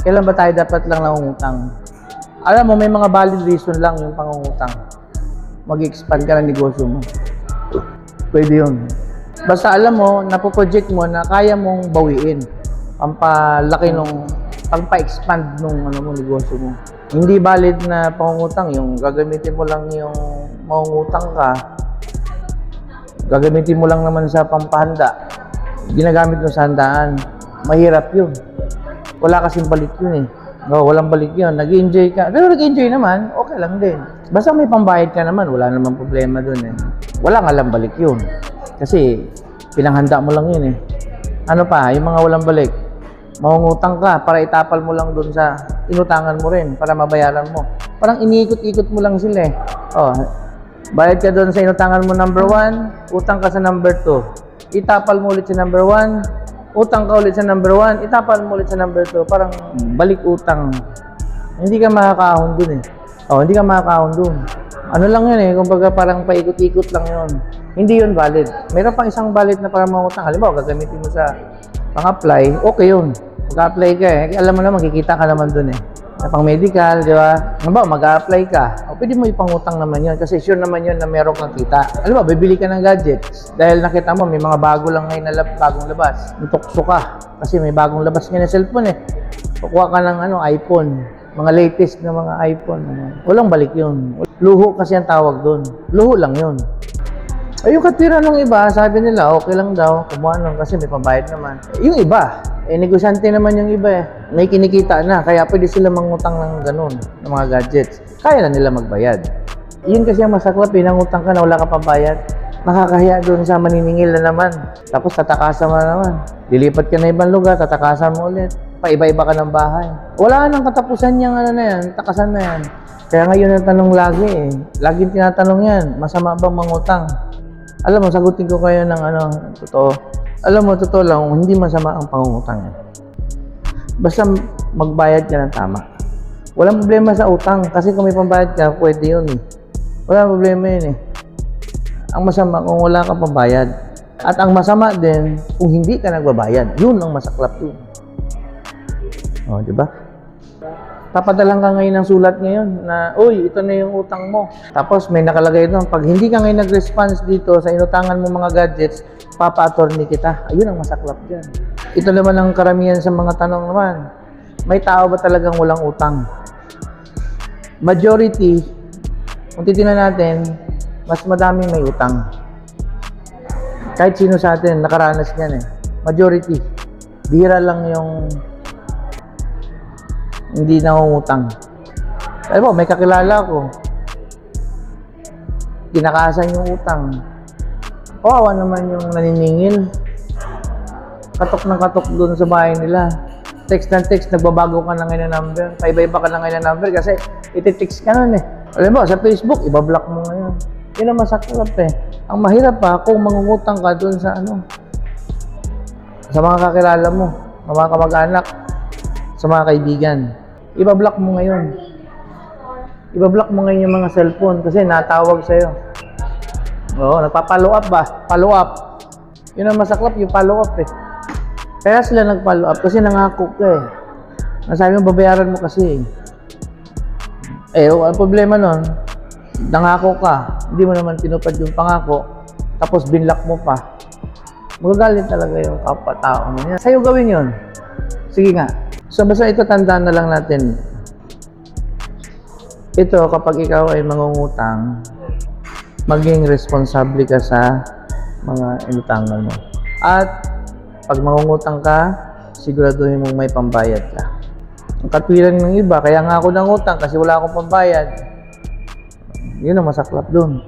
Kailan ba tayo dapat lang nangungutang? Alam mo, may mga valid reason lang yung pangungutang. Mag-expand ka ng negosyo mo. Pwede yun. Basta alam mo, napoproject mo na kaya mong bawiin. Pampalaki nung, pampa-expand nung ano mo, negosyo mo. Hindi valid na pangungutang yung gagamitin mo lang yung mangungutang ka. Gagamitin mo lang naman sa pampahanda. Ginagamit mo sa handaan. Mahirap yun. Wala kasing balik yun eh. No, walang balik yun. Nag-enjoy ka. Pero nag-enjoy naman, okay lang din. Basta may pambayad ka naman, wala namang problema dun eh. Walang alam balik yun. Kasi pinanghanda mo lang yun eh. Ano pa, yung mga walang balik, mangungutang ka para itapal mo lang dun sa inutangan mo rin para mabayaran mo. Parang iniikot-ikot mo lang sila eh. Oh, bayad ka dun sa inutangan mo number 1, utang ka sa number 2. Itapal mo ulit sa number 1, utang ka ulit sa number 1, itapal mo ulit sa number 2. Parang balik utang. Hindi ka makakahon dun eh. Oh, hindi ka makakahon dun. Ano lang yun eh, kumbaga parang paikot-ikot lang yun. Hindi yun valid. Meron pang isang valid na para mangutang. Halimbawa, gagamitin mo sa pang-apply, okay yun. Mag-apply ka eh. Alam mo naman, makikita ka naman dun eh. Pang medical, di ba? Halimbawa, mag-apply ka. O, pwede mo ipangutang naman yun. Kasi sure naman yun na meron kang kita. Halimbawa, bibili ka ng gadgets. Dahil nakita mo, may mga bago lang ngayon na lab, bagong labas. Tukso ka. Kasi may bagong labas ngayon na cellphone eh. Kukuha ka ng ano, iPhone mga latest na mga iPhone. ano. Walang balik yun. Luho kasi ang tawag doon. Luho lang yun. Ay, yung katira ng iba, sabi nila, okay lang daw, kumuha lang kasi may pambayad naman. Yung iba, eh, negosyante naman yung iba eh. May kinikita na, kaya pwede sila mangutang ng ganun, ng mga gadgets. Kaya na nila magbayad. Yun kasi ang masaklap, pinangutang ka na wala ka pambayad. Nakakahiya doon sa maniningil na naman. Tapos tatakasan mo na naman. Lilipat ka na ibang lugar, tatakasan mo ulit. Paiba-iba ka ng bahay. Wala nang katapusan niyang ano na yan, takasan na yan. Kaya ngayon ang tanong lagi eh. Laging tinatanong yan, masama bang mangutang? Alam mo, sagutin ko kayo ng ano, totoo. Alam mo, totoo lang, hindi masama ang pangungutang. Basta magbayad ka ng tama. Walang problema sa utang kasi kung may pambayad ka, pwede yun eh. Walang problema yun eh. Ang masama kung wala ka pambayad. At ang masama din kung hindi ka nagbabayad. Yun ang masaklap yun. O, di ba? Papadalang ka ngayon ng sulat ngayon na, uy, ito na yung utang mo. Tapos may nakalagay doon, pag hindi ka ngayon nag-response dito sa inutangan mo mga gadgets, papa-attorney kita. Ayun ang masaklap dyan. Ito naman ang karamihan sa mga tanong naman. May tao ba talagang walang utang? Majority, kung titignan natin, mas madami may utang. Kahit sino sa atin, nakaranas niyan eh. Majority. Bihira lang yung hindi nangungutang. Alam mo, may kakilala ko. Kinakasan yung utang. Kawawa naman yung naniningil. Katok ng katok doon sa bahay nila. Text ng text, nagbabago ka na ngayon ng number. Paiba-iba ka na ngayon ng number kasi iti-text ka nun eh. Alam mo, sa Facebook, ibablock mo ngayon. Yun ang masaklap eh. Ang mahirap pa kung mangungutang ka doon sa ano, sa mga kakilala mo, mga kamag-anak, sa mga kaibigan. Ibablock mo ngayon. Ibablock mo ngayon yung mga cellphone kasi natawag sa'yo. Oo, nagpa-follow up ba? Follow up. Yun ang masaklap, yung follow up eh. Kaya sila nag-follow up kasi nangako ka eh. Nasabi mo, babayaran mo kasi eh. Eh, ang problema nun, nangako ka, hindi mo naman tinupad yung pangako, tapos binlock mo pa. Magagalit talaga yung kapwa-tao mo. Sa'yo gawin yun. Sige nga. So, basta ito tandaan na lang natin. Ito, kapag ikaw ay mangungutang, maging responsable ka sa mga inutangan mo. At pag mangungutang ka, siguraduhin mong may pambayad ka. Ang katwiran ng iba, kaya nga ako nangutang kasi wala akong pambayad. Yun ang masaklap doon.